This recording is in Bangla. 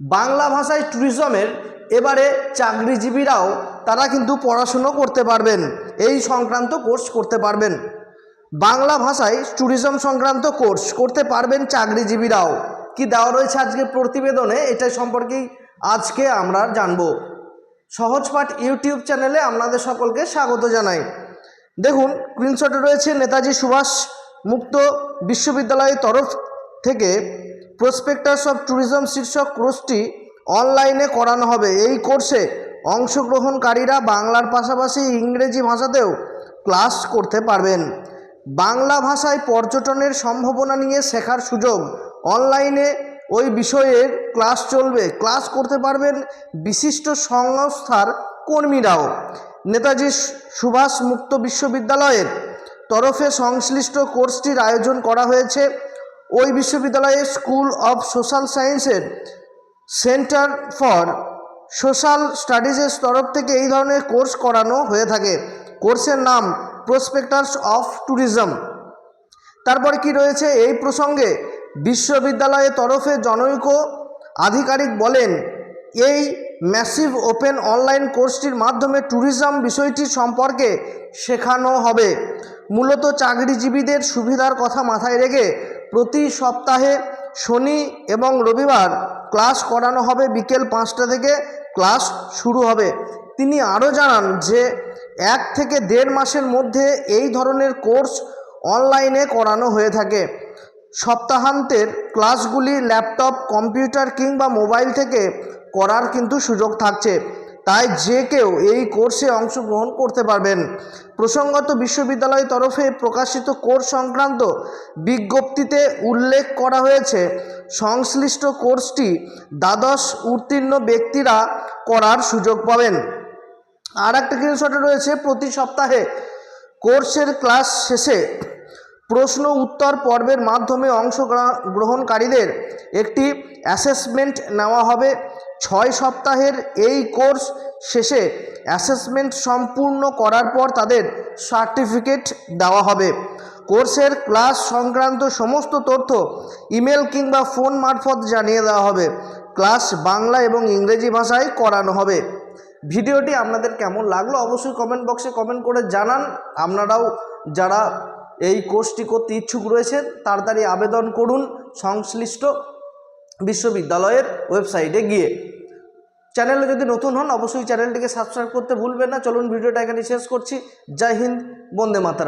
বাংলা ভাষায় ট্যুরিজমের এবারে চাকরিজীবীরাও তারা কিন্তু পড়াশুনো করতে পারবেন, এই সংক্রান্ত কোর্স করতে পারবেন। বাংলা ভাষায় ট্যুরিজম সংক্রান্ত কোর্স করতে পারবেন চাকরিজীবীরাও। কি দেওয়া রয়েছে আজকে প্রতিবেদনে এটা সম্পর্কেই আজকে আমরা জানব। সহজপাঠ ইউটিউব চ্যানেলে আপনাদের সকলকে স্বাগত জানাই। দেখুন স্ক্রিনশটে রয়েছে নেতাজি সুভাষ মুক্ত বিশ্ববিদ্যালয়ের তরফ থেকে প্রসপেক্টাস অফ ট্যুরিজম শীর্ষক কোর্সটি অনলাইনে করানো হবে। এই কোর্সে অংশগ্রহণকারীরা বাংলার পাশাপাশি ইংরেজি ভাষাতেও ক্লাস করতে পারবেন। বাংলা ভাষায় পর্যটনের সম্ভাবনা নিয়ে শেখার সুযোগ। অনলাইনে ওই বিষয়ের ক্লাস চলবে। ক্লাস করতে পারবেন বিশিষ্ট সংস্থার কর্মীরাও। নেতাজি সুভাষ মুক্ত বিশ্ববিদ্যালয়ের তরফে সংশ্লিষ্ট কোর্সটির আয়োজন করা হয়েছে। ওই বিশ্ববিদ্যালয়ে স্কুল অফ সোশ্যাল সায়েন্সের সেন্টার ফর সোশ্যাল স্টাডিজের তরফ থেকে এই ধরনের কোর্স করানো হয়ে থাকে। কোর্সের নাম প্রসপেক্টাস অফ ট্যুরিজম। তারপরে কি রয়েছে? এই প্রসঙ্গে বিশ্ববিদ্যালয়ের তরফে জনৈক আধিকারিক বলেন, এই ম্যাসিভ ওপেন অনলাইন কোর্সটির মাধ্যমে ট্যুরিজম বিষয়টি সম্পর্কে শেখানো হবে। মূলত চাকরিজীবীদের সুবিধার কথা মাথায় রেখে প্রতি সপ্তাহে শনি এবং রবিবার ক্লাস করানো হবে, বিকেল পাঁচটা থেকে ক্লাস শুরু হবে। তিনি আরও জানান যে, এক থেকে দেড় মাসের মধ্যে এই ধরনের কোর্স অনলাইনে করানো হয়ে থাকে। সপ্তাহান্তের ক্লাসগুলি ল্যাপটপ, কম্পিউটার কিংবা মোবাইল থেকে করার কিন্তু সুযোগ থাকছে। তাই যে কেউ এই কোর্সে অংশগ্রহণ করতে পারবেন। প্রসঙ্গত বিশ্ববিদ্যালয় তরফে প্রকাশিত কোর্স সংক্রান্ত বিজ্ঞপ্তিতে উল্লেখ করা হয়েছে, সংশ্লিষ্ট কোর্সটি দ্বাদশ উত্তীর্ণ ব্যক্তিরা করার সুযোগ পাবেন। আর একটা স্ক্রিনশটে রয়েছে, প্রতি সপ্তাহে কোর্সের ক্লাস শেষে প্রশ্ন উত্তর পর্বের মাধ্যমে অংশগ্রহণকারীদের একটি অ্যাসেসমেন্ট নেওয়া হবে। ছয় সপ্তাহের এই কোর্স শেষে অ্যাসেসমেন্ট সম্পূর্ণ করার পর তাদের সার্টিফিকেট দেওয়া হবে। কোর্সের ক্লাস সংক্রান্ত সমস্ত তথ্য ইমেল কিংবা ফোন মারফত জানিয়ে দেওয়া হবে। ক্লাস বাংলা এবং ইংরেজি ভাষায় করানো হবে। ভিডিওটি আপনাদের কেমন লাগল অবশ্যই কমেন্ট বক্সে কমেন্ট করে জানান। আপনারাও যারা এই কোর্সটি করতে ইচ্ছুক রয়েছেন, তাড়াতাড়ি আবেদন করুন। সংশ্লিষ্ট বিশ্ববিদ্যালয়ের ওয়েবসাইটে গিয়ে। চ্যানেলে যদি নতুন হন, অবশ্যই চ্যানেলটিকে সাবস্ক্রাইব করতে ভুলবেন না। চলুন, ভিডিওটা এখানে শেষ করছি। জয় হিন্দ, বন্দে মাতারা